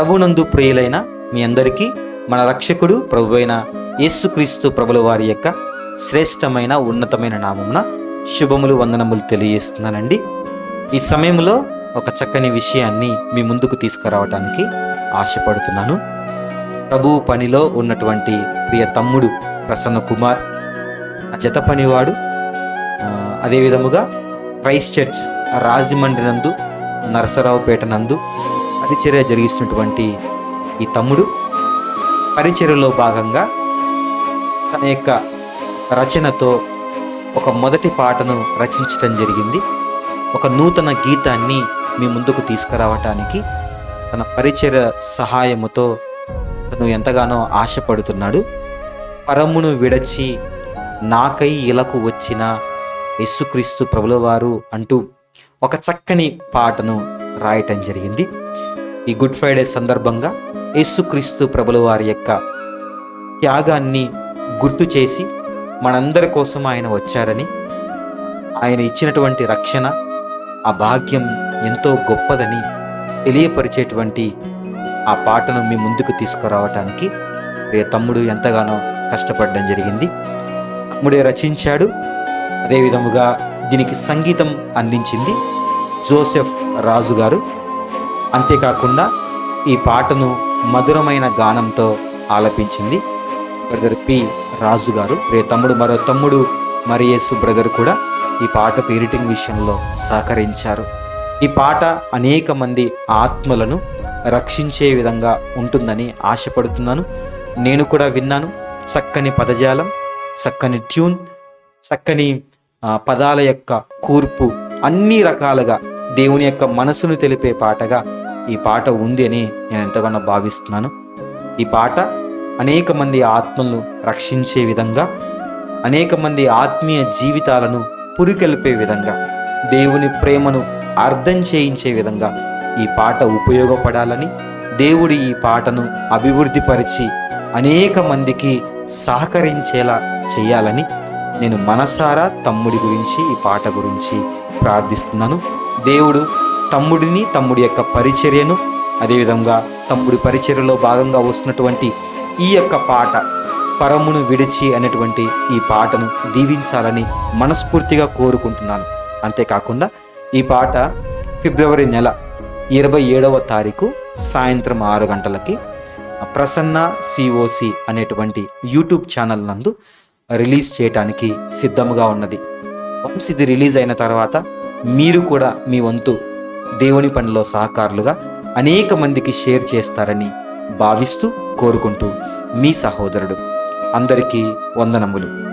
ప్రభునందు ప్రియులైన మీ అందరికీ మన రక్షకుడు ప్రభు అయిన యేసుక్రీస్తు ప్రభుల వారి యొక్క శ్రేష్టమైన ఉన్నతమైన నామమున శుభములు వందనములు తెలియజేస్తున్నానండి. ఈ సమయంలో ఒక చక్కని విషయాన్ని మీ ముందుకు తీసుకురావడానికి ఆశపడుతున్నాను. ప్రభు పనిలో ఉన్నటువంటి ప్రియ తమ్ముడు ప్రసన్న కుమార్ జత పనివాడు అదేవిధముగా క్రైస్ట్ చర్చ్ రాజమండ్రి నందు నరసరావుపేట నందు పరిచర్య జరిగిస్తున్నటువంటి ఈ తమ్ముడు. పరిచర్యలో భాగంగా తన యొక్క రచనతో ఒక మొదటి పాటను రచించటం జరిగింది. ఒక నూతన గీతాన్ని మీ ముందుకు తీసుకురావటానికి తన పరిచర్య సహాయముతో తను ఎంతగానో ఆశపడుతున్నాడు. పరమును విడచి నాకై ఇలకు వచ్చిన యేసుక్రీస్తు ప్రభులవారు అంటూ ఒక చక్కని పాటను రాయటం జరిగింది. ఈ గుడ్ ఫ్రైడే సందర్భంగా యేసుక్రీస్తు ప్రభుల వారి యొక్క త్యాగాన్ని గుర్తు చేసి మనందరి కోసం ఆయన వచ్చారని ఆయన ఇచ్చినటువంటి రక్షణ ఆ భాగ్యం ఎంతో గొప్పదని తెలియపరిచేటువంటి ఆ పాటను మీ ముందుకు తీసుకురావటానికి రే తమ్ముడు ఎంతగానో కష్టపడడం జరిగింది. తమ్ముడే రచించాడు అదేవిధముగా దీనికి సంగీతం అందించింది జోసెఫ్ రాజు గారు అంతేకాకుండా ఈ పాటను మధురమైన గానంతో ఆలపించింది బ్రదర్ పి రాజు గారు రే తమ్ముడు మరో తమ్ముడు మరియేసు బ్రదర్ కూడా ఈ పాటకు ఎడిటింగ్ విషయంలో సహకరించారు. ఈ పాట అనేక మంది ఆత్మలను రక్షించే విధంగా ఉంటుందని ఆశపడుతున్నాను. నేను కూడా విన్నాను. చక్కని పదజాలం చక్కని ట్యూన్ చక్కని పదాల యొక్క కూర్పు అన్ని రకాలుగా దేవుని యొక్క మనసును తెలిపే పాటగా ఈ పాట ఉంది అని నేను ఎంతగానో భావిస్తున్నాను. ఈ పాట అనేక మంది ఆత్మలను రక్షించే విధంగా అనేక మంది ఆత్మీయ జీవితాలను పురికెల్పే విధంగా దేవుని ప్రేమను అర్థం చేయించే విధంగా ఈ పాట ఉపయోగపడాలని దేవుడు ఈ పాటను అభివృద్ధిపరిచి అనేక మందికి సహకరించేలా చేయాలని నేను మనసారా తమ్ముడి గురించి ఈ పాట గురించి ప్రార్థిస్తున్నాను. దేవుడు తమ్ముడిని తమ్ముడి యొక్క పరిచర్యను అదేవిధంగా తమ్ముడి పరిచర్యలో భాగంగా వస్తున్నటువంటి ఈ యొక్క పాట పరమును విడిచి అనేటువంటి ఈ పాటను దీవించాలని మనస్ఫూర్తిగా కోరుకుంటున్నాను. అంతేకాకుండా ఈ పాట ఫిబ్రవరి నెల ఇరవై ఏడవ తారీఖు సాయంత్రం ఆరు గంటలకి ప్రసన్న సిఓసి అనేటువంటి యూట్యూబ్ ఛానల్ నందు రిలీజ్ చేయటానికి సిద్ధముగా ఉన్నది. వన్స్ ఇది రిలీజ్ అయిన తర్వాత మీరు కూడా మీ వంతు దేవుని పనిలో సహకారులుగా అనేక మందికి షేర్ చేస్తారని భావిస్తూ కోరుకుంటూ మీ సహోదరుడు. అందరికీ వందనములు.